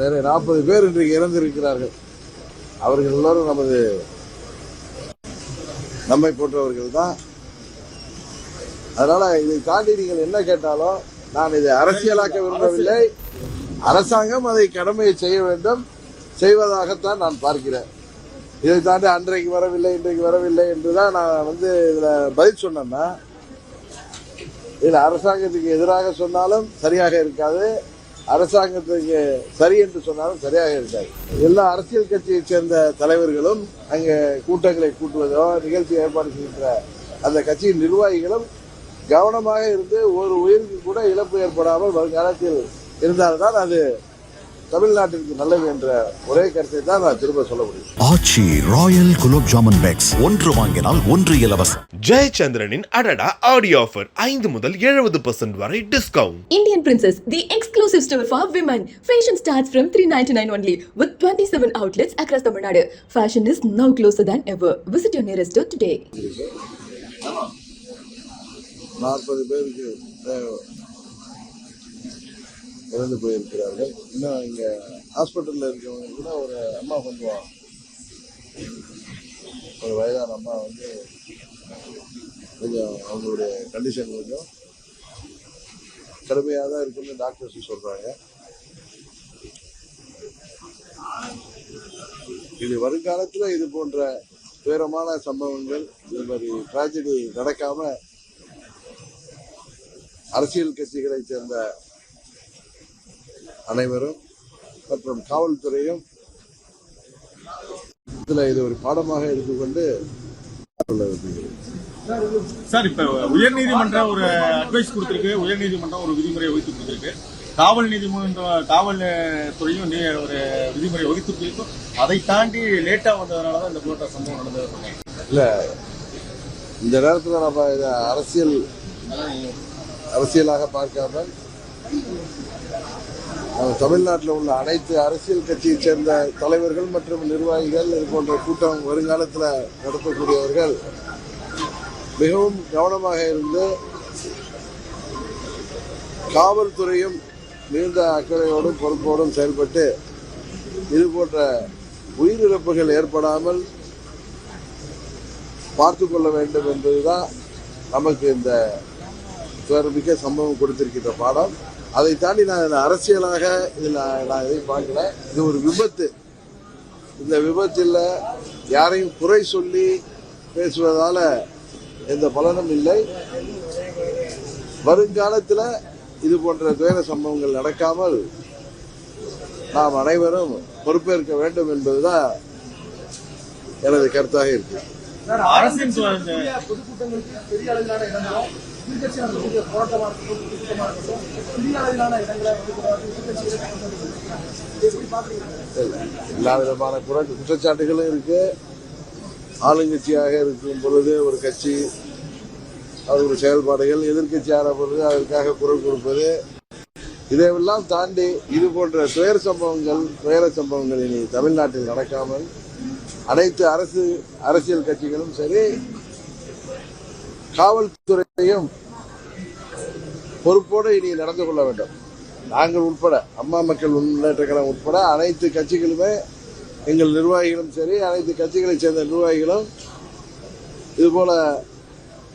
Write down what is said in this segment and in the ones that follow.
வேறு நாற்பது பேர் இன்றைக்கு இறந்திருக்கிறார்கள். அவர்கள் எல்லோரும் நமது நம்மை போன்றவர்கள் தான். அதனால இதை தாண்டி நீங்கள் என்ன கேட்டாலும் நான் இதை அரசியலாக்க விரும்பவில்லை. அரசாங்கம் அதை கடமையை செய்ய வேண்டும். செய்வதாகத்தான் நான் பார்க்கிறேன். இதை தாண்டி அன்றைக்கு வரவில்லை இன்றைக்கு வரவில்லை என்றுதான் நான் வந்து இதுல பதில் சொன்னேன்னா இதில் அரசாங்கத்துக்கு எதிராக சொன்னாலும் சரியாக இருக்காது. அரசாங்கத்துக்கு சரி என்று சொன்னாலும் சரியாக இருக்காது. எல்லா அரசியல் கட்சியைச் சேர்ந்த தலைவர்களும் அங்கே கூட்டங்களை கூட்டுவதோ நிகழ்ச்சி ஏற்பாடு செய்கின்ற அந்த கட்சியின் நிர்வாகிகளும் கவனமாக இருந்து ஒரு உயிருக்கு கூட இழப்பு ஏற்படாமல் வருங்காலத்தில் இருந்தால்தான் அது தமிழ்நாட்டிற்கு நல்லது என்ற ஒரே கருத்தை தான் நான் திரும்ப சொல்ல முடியும் ஆச்சி ராயல் குலோப் ஜாமுன் பேக்ஸ் ஒன்று வாங்கினால் ஒன்று இலவசம் ஜெயச்சந்திரனின் அடடா ஆடியோ ஆஃபர் ஐந்து முதல் எழுபது பர்சன்ட் வரை discount Indian Princess, the exclusive store for women. Fashion starts from 399 only with 27 outlets across Tamil Nadu. Fashion is now closer than ever. Visit your nearest store today. நாற்பது பேருக்கு இறந்து போயிருக்கிறார்கள் இன்னும் இங்கே ஹாஸ்பிட்டலில் இருக்கிறவங்க கூட ஒரு அம்மா கொஞ்சம் ஒரு வயதான அம்மா வந்து கொஞ்சம் அவங்களுடைய கண்டிஷன் கொஞ்சம் கடுமையாக தான் இருக்குன்னு டாக்டர்ஸ் சொல்கிறாங்க இது வருங்காலத்தில் இது போன்ற துயரமான சம்பவங்கள் இது மாதிரி டிராஜடி நடக்காம அரசியல் கட்சிகளைச் சேர்ந்த அனைவரும் மற்றும் காவல்துறையும் இதுல இது ஒரு பாடமாக எடுத்துக்கொண்டு சொல்ல விரும்புகிறேன். சார் இப்ப உயர்நீதிமன்றம் ஒரு அட்வைஸ் கொடுத்திருக்கு உயர்நீதிமன்றம் ஒரு விதிமுறை வகுத்து கொடுத்திருக்கு காவல் நீதிமன்றம் காவல் துறையும் நீ ஒரு விதிமுறை வகுத்து கொடுத்திருக்கும் அதை தாண்டி லேட்டா வந்ததுனால தான் இந்த போட்ட சம்பவம் நடந்தது. இல்ல இந்த நேரத்துல நம்ம இதை அரசியல் அரசியலாக பார்க்காம நம்ம தமிழ்நாட்டில் உள்ள அனைத்து அரசியல் கட்சியைச் சேர்ந்த தலைவர்கள் மற்றும் நிர்வாகிகள் இது போன்ற கூட்டம் வருங்காலத்தில் நடத்தக்கூடியவர்கள் மிகவும் கவனமாக இருந்து காவல்துறையும் மிகுந்த அக்கறையோடும் பொறுப்போடும் செயல்பட்டு இது போன்ற உயிரிழப்புகள் ஏற்படாமல் பார்த்து கொள்ள வேண்டும் என்பதுதான் நமக்கு இந்த மிக்க சம்பவம் கொடுத்திருக்கின்ற பாடம். அதை தாண்டி நான் அரசியலாக இதில் நான் எதையும் பார்க்கல. இது ஒரு விபத்து. இந்த விபத்தில் யாரையும் குறை சொல்லி பேசுவதால எந்த பலனும் இல்லை. வருங்காலத்தில் இது போன்ற துயர சம்பவங்கள் நடக்காமல் நாம் அனைவரும் பொறுப்பேற்க வேண்டும் என்பதுதான் எனது கருத்தாக இருக்கு. அரசின் பொதுக்கூட்டங்களுக்கு பெரிய அளவிலான இடங்களும் எதிர்கட்சி நடத்தக்கூடிய போராட்டமாக இருக்கட்டும் பொதுக்கூட்டமாக இருக்கட்டும் சிறிய அளவிலான இடங்களை எப்படி பாக்குறீங்க எல்லா விதமான குறை குற்றச்சாட்டுகளும் இருக்கு. ஆளுங்கட்சியாக இருக்கும் பொழுது ஒரு கட்சி அவர்களுடைய செயல்பாடுகள் எதிர்கட்சியான பொழுது அதற்காக குரல் கொடுப்பது. இதையெல்லாம் தாண்டி இது போன்ற துயர சம்பவங்கள் துயர சம்பவங்கள் இனி தமிழ்நாட்டில் நடக்காமல் அனைத்து அரசு அரசியல் கட்சிகளும் சரி காவல்துறை பொறுப்போடு இனி நடந்து கொள்ள வேண்டும். நாங்கள் உட்பட அம்மா மக்கள் முன்னேற்ற கழகம் உட்பட அனைத்து கட்சிகளுமே எங்கள் நிர்வாகிகளும் சரி அனைத்து கட்சிகளைச் சேர்ந்த நிர்வாகிகளும் இதுபோல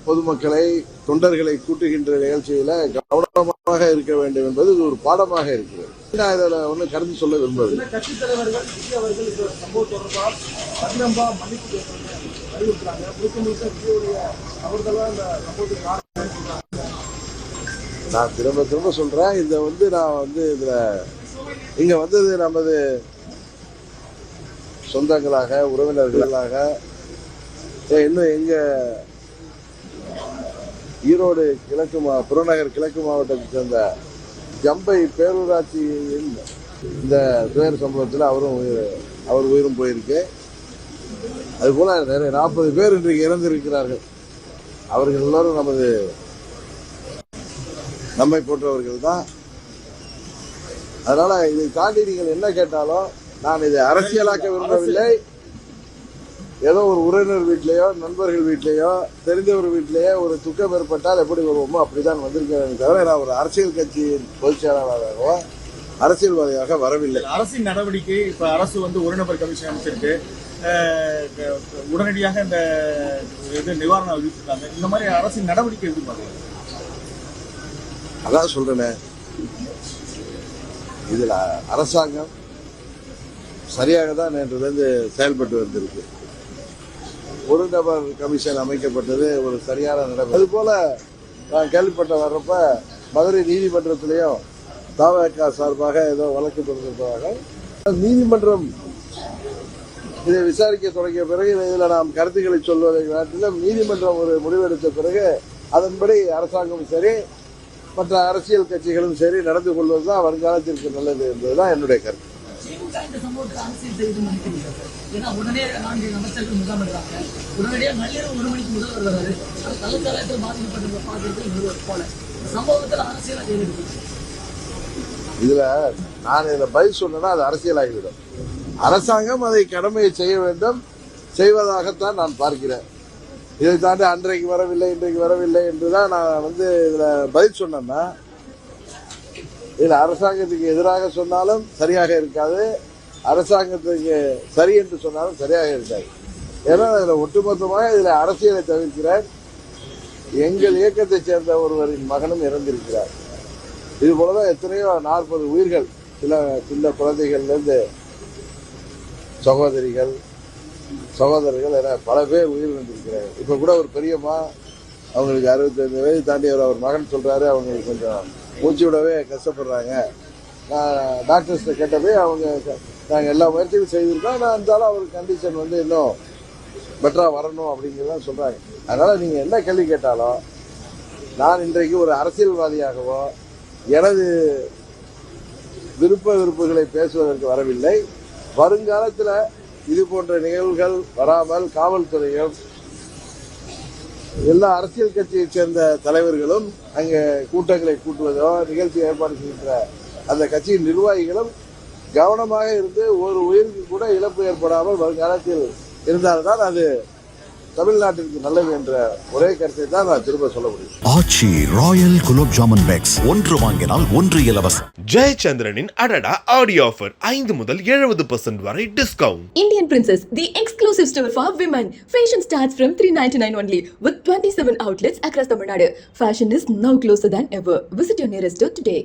பொதுமக்களை தொண்டர்களை கூட்டுகின்ற நிகழ்ச்சியில கவனமாக இருக்க வேண்டும் என்பது இது ஒரு பாடமாக இருக்கிறது. நான் இதில் ஒன்றும் கருத்து சொல்ல விரும்புவது முழுக்க முழுக்க சம்பவத்துக்கு காரணம் நான் திரும்ப திரும்ப சொல்றேன். இதை வந்து நான் வந்து இதுல இங்க வந்தது நமது சொந்தங்களாக உறவினர்களாக இன்னும் எங்க ஈரோடு கிழக்கு மா புறநகர் கிழக்கு மாவட்டத்தை சேர்ந்த ஜம்பை பேரூராட்சியின் இந்த துயர் சம்பவத்தில் அவரும் உயிர் அவர் உயிரும் போயிருக்கு. அதுபோல நிறைய நாற்பது பேர் இன்றைக்கு இறந்திருக்கிறார்கள். அவர்கள் எல்லோரும் நமது நம்மை போன்றவர்கள் தான். அதனால இதை தாண்டி நீங்கள் என்ன கேட்டாலும் நான் இதை அரசியலாக்க விரும்பவில்லை. ஏதோ ஒரு உறவினர் வீட்லயோ நண்பர்கள் வீட்லயோ தெரிந்தவர் வீட்லயோ ஒரு துக்கம் ஏற்பட்டால் எப்படி வருவோமோ அப்படிதான் வந்திருக்கிறேன் தவிர நான் ஒரு அரசியல் கட்சியின் பொதுச் செயலாளராகவோ அரசியல்வாதியாக வரவில்லை. அரசின் நடவடிக்கை இப்ப அரசு வந்து ஒரு நபர் கமிஷன் அமைச்சிருக்கு. உடனடியாக இந்த இது நிவாரணம் அறிவிச்சிருக்காங்க. இந்த மாதிரி அரசின் நடவடிக்கை எப்படி பாக்குறீங்க அதான் சொல்றேனே. இதுல அரசாங்கம் சரியாக தான் நேற்றிலிருந்து செயல்பட்டு வந்திருக்கு. ஒரு நபர் கமிஷன் அமைக்கப்பட்டது ஒரு சரியான நடவடிக்கை அது போல நான் கேள்விப்பட்ட வர்றப்ப மதுரை நீதிமன்றத்திலையும் தாவக சார்பாக ஏதோ வழக்கு தொடர்ந்திருப்பதாக நீதிமன்றம் இதை விசாரிக்க தொடங்கிய பிறகு இதில் நாம் கருத்துக்களை சொல்வதை காட்டிலும் நீதிமன்றம் ஒரு முடிவெடுத்த பிறகு அதன்படி அரசாங்கமும் சரி மற்ற அரசியல் கட்சிகளும் சரி நடந்து கொள்வதுதான் வருங்காலத்திற்கு நல்லது என்பதுதான் என்னுடைய கருத்து. சம்பவத்தில் அரசியல் இதுல நான் இதுல பதில் சொன்னேன்னா அது அரசியலாகிவிடும். அரசாங்கம் அதை கடமையை செய்ய வேண்டும். செய்வதாகத்தான் நான் பார்க்கிறேன். இதை தாண்டி அன்றைக்கு வரவில்லை இன்றைக்கு வரவில்லை என்றுதான் நான் வந்து இதுல பதில் சொன்னேன்னா இதுல அரசாங்கத்துக்கு எதிராக சொன்னாலும் சரியாக இருக்காது. அரசாங்கத்துக்கு சரி என்று சொன்னாலும் சரியாக இருக்காது. ஏன்னா இதுல ஒட்டுமொத்தமாக இதுல அரசியலை தவிர்க்கிறார் எங்கள் இயக்கத்தைச் சேர்ந்த ஒருவரின் மகனும் இறந்திருக்கிறார். இது போலதான் எத்தனையோ நாற்பது உயிர்கள் சில சின்ன குழந்தைகள்லேருந்து சகோதரிகள் சகோதரர்கள் என பல பேர் உயிர் வந்திருக்கிறாங்க இப்போ கூட ஒரு பெரியம்மா அவங்களுக்கு அறுபத்தஞ்சு வயது தாண்டி அவர் அவர் மகன் சொல்கிறாரு அவங்களுக்கு கொஞ்சம் மூச்சு விடவே கஷ்டப்படுறாங்க. நான் டாக்டர்ஸ்கிட்ட கேட்டவே அவங்க நாங்கள் எல்லா முயற்சியும் செய்திருக்கோம். ஆனால் இருந்தாலும் அவர் கண்டிஷன் வந்து இன்னும் பெட்டராக வரணும் அப்படிங்கிறதான் சொல்கிறாங்க அதனால் நீங்கள் என்ன கேள்வி கேட்டாலும் நான் இன்றைக்கு ஒரு அரசியல்வாதியாகவோ எனது விருப்ப விருப்புகளை பேசுவதற்கு வரவில்லை. வருங்காலத்தில் இது போன்ற நிகழ்வுகள் வராமல் காவல்துறையும் எல்லா அரசியல் கட்சியைச் சேர்ந்த தலைவர்களும் அங்கே கூட்டங்களை கூட்டுவதோ நிகழ்ச்சி ஏற்பாடு செய்கின்ற அந்த கட்சியின் நிர்வாகிகளும் கவனமாக இருந்து ஒரு உயிருக்கு கூட இழப்பு ஏற்படாமல் வருங்காலத்தில் இருந்தால்தான் அது தமிழ்நாட்டிற்கு நல்லது என்ற ஒரே கருத்தை தான் நான் திரும்ப சொல்ல முடியும் ஆச்சி ராயல் குலோப் ஜாமுன் பேக்ஸ் ஒன்று வாங்கினால் ஒன்று இலவசம் ஜெயச்சந்திரனின் அடடா ஆடியோ ஆஃபர் ஐந்து முதல் எழுபது பர்சன்ட் வரை discount Indian Princess, the exclusive store for women. Fashion starts from 399 only with 27 outlets across Tamil Nadu. Fashion is now closer than ever. Visit your nearest store today.